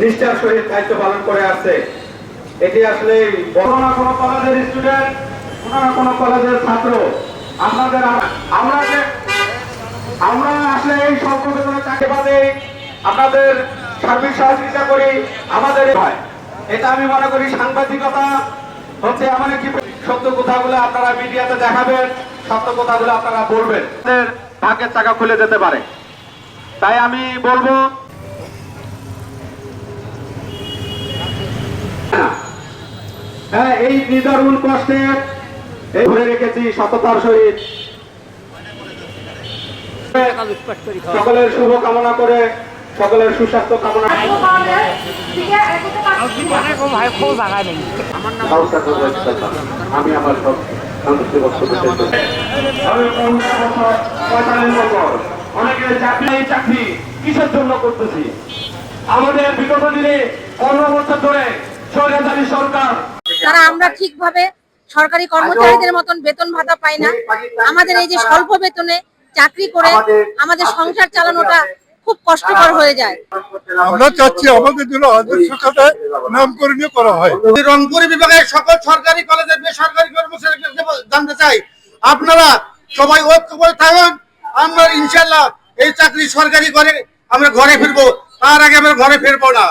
নিষ্ঠার সহিত দায়িত্ব পালন করে আসছে। এটি আসলে কোনো না কোনো কলেজের স্টুডেন্ট কোনো না কোনো কলেজের ছাত্র। আপনাদের আমরা আসলে এই বেতনের চাকরি বাদে আপনাদের সার্বিক সহযোগিতা করি, আমাদের হয়। এটা আমি মনে করি সাংবাদিকতা হচ্ছে এমন একটি সত্য কথাগুলো আপনারা মিডিয়াতে দেখাবেন, সত্য কথাগুলো আপনারা বলবেন। ভাগ্যের চাকা খুলে যেতে পারে। তাই আমি বলব হ্যাঁ এই কষ্টে রেখেছি সততার সহিত। সকলের করে, সকলের সুস্বাস্থ্য কামনা। আমি আমার সব সন্তুষ্টি অনেকের চাকরি চাকরি কিসের জন্য করতেছি? আমাদের বিগত দিনে পনেরো বছর ধরে সরকার তারা আমরা ঠিকভাবে সরকারি কর্মচারীদের মতন বেতন ভাতা পাই না আমাদের এই যে স্বল্প বেতনে চাকরি করে আমাদের সংসার চালানোটা খুব কষ্টকর হয়ে যায়। আমরা চাচ্ছি আমাদের জন্য আদর্শ খাতায় নামকরণীয় করা হয়। রংপুর বিভাগের সকল সরকারি কলেজের বেসরকারি কর্মচারীকে জানতে চাই আপনারা সবাই ঐক্য করে থাকুন আমরা ইনশাল্লাহ এই চাকরি সরকারি করে আমরা ঘরে ফিরবো তার আগে আমরা ঘরে ফিরবো না।